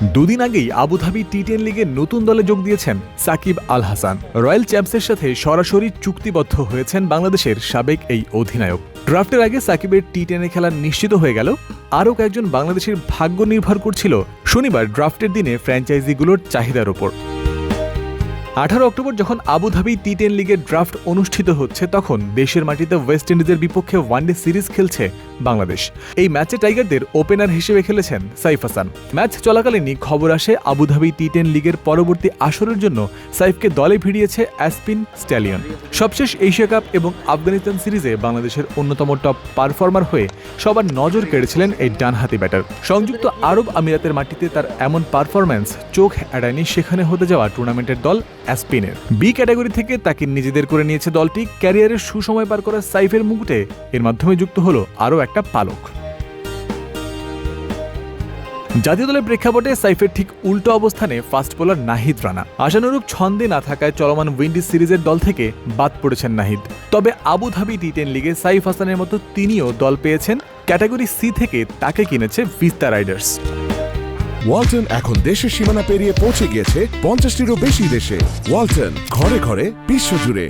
দুদিন আগেই Abu Dhabi T ten লিগে নতুন দলে যোগ দিয়েছেন সাকিব আল হাসান রয়্যাল চ্যাম্পসের সাথে সরাসরি চুক্তিবদ্ধ হয়েছেন বাংলাদেশের সাবেক এই অধিনায়ক। ড্রাফটের আগে সাকিবের টি টেনে খেলা নিশ্চিত হয়ে গেল। আরও কয়েকজন বাংলাদেশের ভাগ্য নির্ভর করছিল শনিবার ড্রাফটের দিনে ফ্র্যাঞ্চাইজিগুলোর চাহিদার ওপর আঠারো অক্টোবর যখন আবুধাবি টি টেন লিগের ড্রাফট অনুষ্ঠিত হচ্ছে, তখন দেশের মাটিতে ওয়েস্ট ইন্ডিজের বিপক্ষে ওয়ানডে সিরিজ খেলছে বাংলাদেশ। এই ম্যাচে টাইগারদের ওপেনার হিসেবে খেলেছেন সাইফ হাসান। ম্যাচ চলাকালীনই খবর আসে আবুধাবি টি টেন লিগের পরবর্তী আসরের জন্য সাইফকে দলে ভিড়িয়েছে অ্যাসপিন স্ট্যালিয়ন। সবশেষ এশিয়া কাপ এবং আফগানিস্তান সিরিজে বাংলাদেশের অন্যতম টপ পারফর্মার হয়ে সবার নজর কেড়েছিলেন এই ডানহাতি ব্যাটার। সংযুক্ত আরব আমিরাতের মাটিতে তার এমন পারফরম্যান্স চোখ এড়ায়নি সেখানে হতে যাওয়া টুর্নামেন্টের দল অ্যাসপিনের। বি ক্যাটাগরি থেকে তাকে নিজেদের করে নিয়েছে দলটি। ক্যারিয়ারের সুসময় পার করা সাইফের মুকুটে এর মাধ্যমে যুক্ত হলো আরও একটা পালক। জাতীয় দলের প্রেক্ষাপটে সাইফের ঠিক উল্টো অবস্থানে ফাস্ট বোলার নাহিদ রানা। আশানুরূপ ছন্দে না থাকায় চলমান উইন্ডিজ সিরিজের দল থেকে বাদ পড়েছেন নাহিদ। তবে আবুধাবি টি টেন লিগে সাইফ হাসানের মতো তিনিও দল পেয়েছেন। ক্যাটাগরি সি থেকে তাকে কিনেছে ভিস্তা রাইডার্স। ওয়ালটন এখন দেশের সীমানা পেরিয়ে পৌঁছে গিয়েছে পঞ্চাশটিরও বেশি দেশে। ওয়ালটন ঘরে ঘরে বিশ্বজুড়ে।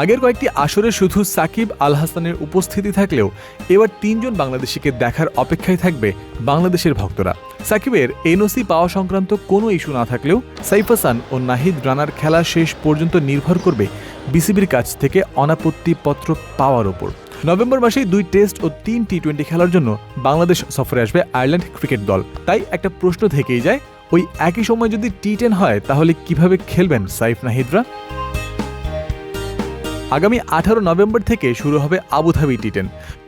আগের কয়েকটি আসরে শুধু সাকিব আল হাসানের উপস্থিতি থাকলেও এবার তিনজন বাংলাদেশিকে দেখার অপেক্ষায় থাকবে বাংলাদেশের ভক্তরা। সাকিবের এনওসি পাওয়া সংক্রান্ত কোনো ইস্যু না থাকলেও সাইফ হাসান ও নাহিদ রানার খেলা শেষ পর্যন্ত নির্ভর করবে বিসিবির কাছ থেকে অনাপত্তি পত্র পাওয়ার ওপর। নভেম্বর মাসেই দুই টেস্ট ও তিন টি টোয়েন্টি খেলার জন্য বাংলাদেশ সফরে আসবে আয়ারল্যান্ড ক্রিকেট দল। তাই একটা প্রশ্ন থেকেই যায়, ওই একই সময় যদি টি টেন হয়, তাহলে কীভাবে খেলবেন সাইফ নাহিদরা? আগামী আঠারো নভেম্বর থেকে শুরু হবে আবুধাবি টি টেন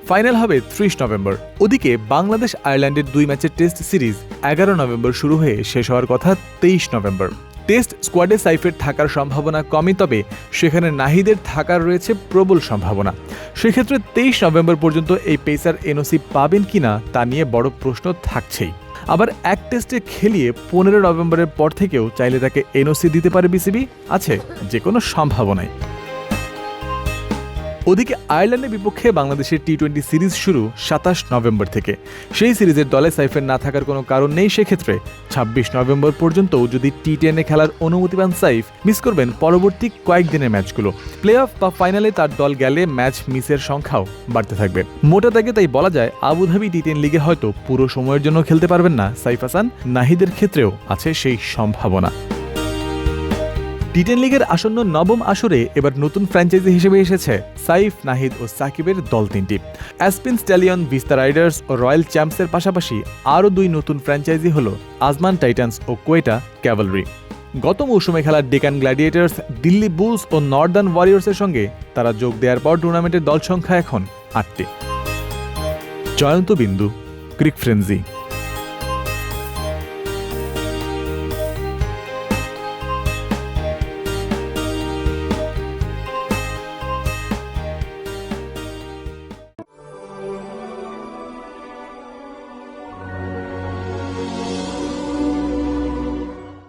ফাইনাল হবে ত্রিশ নভেম্বর। ওদিকে বাংলাদেশ আয়ারল্যান্ডের দুই ম্যাচের টেস্ট সিরিজ এগারো নভেম্বর শুরু হয়ে শেষ হওয়ার কথা তেইশ নভেম্বর। টেস্ট স্কোয়াডে সাইফের থাকার সম্ভাবনা কমই, তবে সেখানে নাহিদের থাকার রয়েছে প্রবল সম্ভাবনা। সেক্ষেত্রে তেইশ নভেম্বর পর্যন্ত এই পেসার এনওসি পাবেন কিনা তা নিয়ে বড় প্রশ্ন থাকছেই। আবার এক টেস্টে খেলিয়ে পনেরো নভেম্বরের পর থেকেও চাইলে তাকে এনওসি দিতে পারে বিসিবি, আছে যে কোনো সম্ভাবনাই। ওদিকে আয়ারল্যান্ডের বিপক্ষে বাংলাদেশের টি টোয়েন্টি সিরিজ শুরু সাতাশ নভেম্বর থেকে। সেই সিরিজের দলে সাইফের না থাকার কোনো কারণ নেই, সেক্ষেত্রে ছাব্বিশ নভেম্বর পর্যন্তও যদি টি টেনে খেলার অনুমতি পান সাইফ, মিস করবেন পরবর্তী কয়েকদিনের ম্যাচগুলো। প্লে অফ বা ফাইনালে তার দল গেলে ম্যাচ মিসের সংখ্যাও বাড়তে থাকবে। মোটা দাগে তাই বলা যায়, আবুধাবি টি টেন লিগে হয়তো পুরো সময়ের জন্য খেলতে পারবেন না সাইফ হাসান। নাহিদের ক্ষেত্রেও আছে সেই সম্ভাবনা। টি টেন লিগের আসন্ন নবম আসরে এবার নতুন ফ্র্যাঞ্চাইজি হিসেবে এসেছে সাইফ, নাহিদ ও সাকিবের দল তিনটি। অ্যাসপিন স্ট্যালিয়ন ভিস্তা রাইডার্স ও রয়্যাল চ্যাম্পসের পাশাপাশি আরও দুই নতুন ফ্র্যাঞ্চাইজি হল আজমান টাইটান্স ও কোয়েটা ক্যাভালরি গত মৌসুমে খেলা ডেকান গ্ল্যাডিয়েটার্স দিল্লি বুলস ও নর্দার্ন ওয়ারিয়র্সের সঙ্গে তারা যোগ দেওয়ার পর টুর্নামেন্টের দল সংখ্যা এখন আটটি। জয়ন্ত বিন্দু ক্রিক ফ্রেন্সি